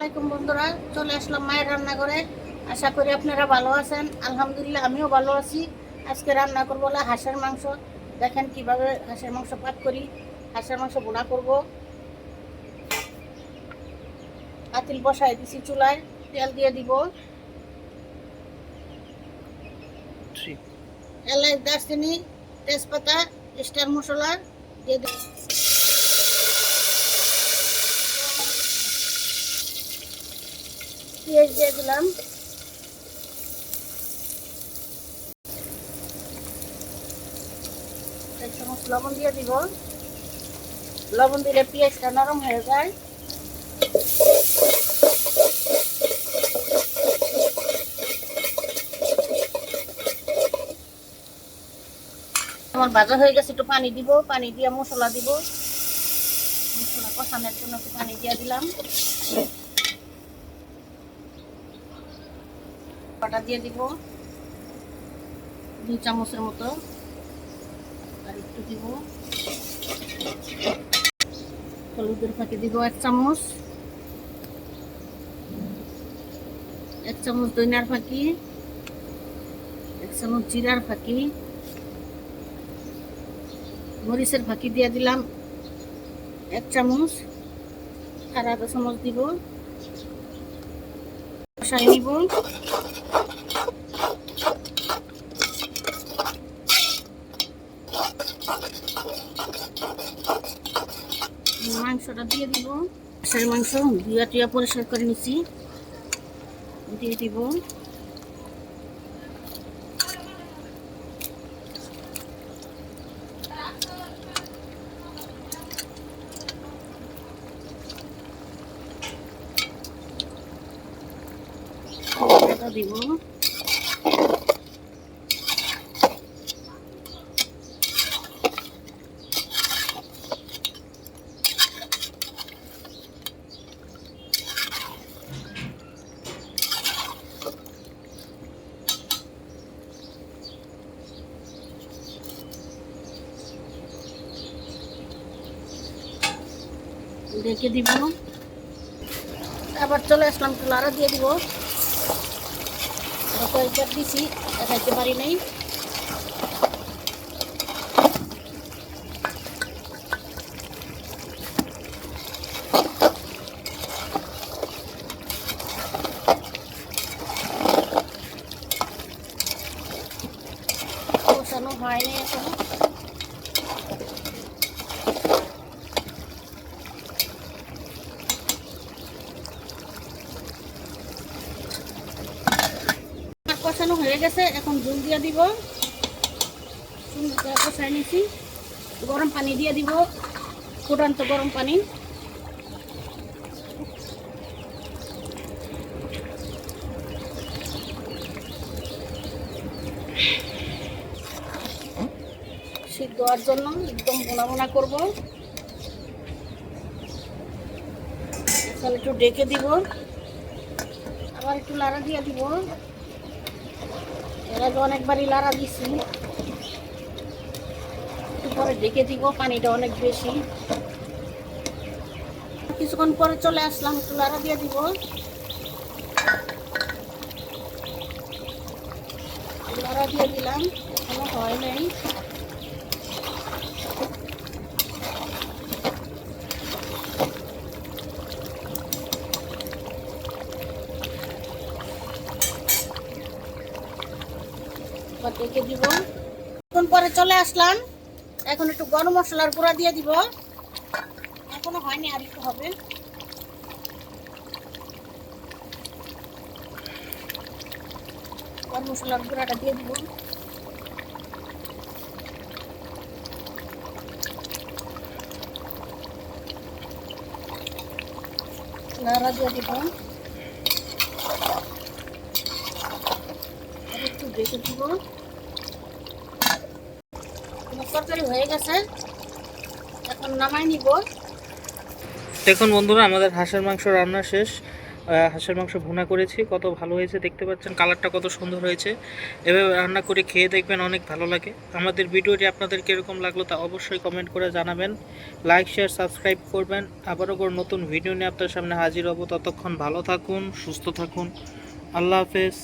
আসসালামাইকুম বন্ধুরা চলে আসলাম মায়ের রান্নাঘরে। আশা করি আপনারা ভালো আছেন। আলহামদুলিল্লাহ আমিও ভালো আছি। আজকে রান্না করব হলো হাঁসের মাংস। দেখেন কীভাবে হাঁসের মাংস পাক করি হাঁসের মাংস বোনা করব। পাতিল বসাই দিছি চুলায় তেল দিয়ে দিব। এলাচ দারচিনি তেজপাতা স্টার মশলা দিয়ে দিব পেঁয়াজ দিয়ে দিলাম এক চামচ লবণ দিয়ে দিব। লবণ দিলে পেঁয়াজটা নরম হয়ে যায়। আমার ভাজা হয়ে গেছে, একটু পানি দিব। পানি দিয়ে মশলা দিব। মশলা কষানোর জন্য একটু পানি দিয়ে দিলাম। বাটা দিয়ে দিব। দুই চামচের মতো। আর একটু দিব। হলুদের ফাঁকি দিব এক চামচ। এক চামচ দইনার ফাঁকি। এক চামচ জিরার ফাঁকি। মরিচের ফাঁকি দিয়ে দিলাম এক চামচ। আর আধা চামচ দিব। নিব। মাংসটা দিয়ে দিব। হাঁসের মাংস ধুয়া টুয়া পরিষ্কার করে নিচ্ছি দিয়ে দিব। এটা দিব রেখে দিব আবার চলে আসলাম লাড়া দিয়ে দিব কয়েকবার দিছি দেখাইতে পারি নাই কষানো হয়নি এখনও কষানো হয়ে গেছে, এখন জল দিয়ে দিব। কষাই নিছি। গরম পানি দিয়ে দিব, ফুটান্ত গরম পানি। সিদ্ধ হওয়ার জন্য একদম বোনা বোনা করব। একটু ডেকে দিব। আবার একটু লাড়া দিয়ে দিব। এর আগে অনেকবারই লাড়া দিছি। একটু পরে ডেকে দিব, পানিটা অনেক বেশি। কিছুক্ষণ পরে চলে আসলাম, একটু লাড়া দিয়ে দিব। লাড়া দিয়ে দিলাম, এখনও হয় নাই। এবার ডেকে দিব। এখন পরে চলে আসলাম। এখন একটু গরম মশলার গুঁড়া দিয়ে দিব। এখনও হয়নি, আর একটু হবে। গরম মশলার গুঁড়াটা দিয়ে দিব। নাড়া দিয়ে দিব। আর একটু রেখে দিব। তরকারি হয়ে গেছে। এখন নামাই নিব। দেখুন বন্ধুরা, আমাদের হাঁসের মাংস রান্না শেষ। হাঁসের মাংস ভুনা করেছি, কত ভালো হয়েছে দেখতে পাচ্ছেন, কালারটা কত সুন্দর হয়েছে। এভাবে রান্না করে খেয়ে দেখবেন অনেক ভালো লাগে। আমাদের ভিডিওটি আপনাদের কীরকম লাগল তা অবশ্যই কমেন্ট করে জানাবেন। লাইক শেয়ার সাবস্ক্রাইব করবেন। আবারও করে নতুন ভিডিও নিয়ে আপনার সামনে হাজির হব। ততক্ষণ ভালো থাকুন, সুস্থ থাকুন। আল্লাহ হাফেজ।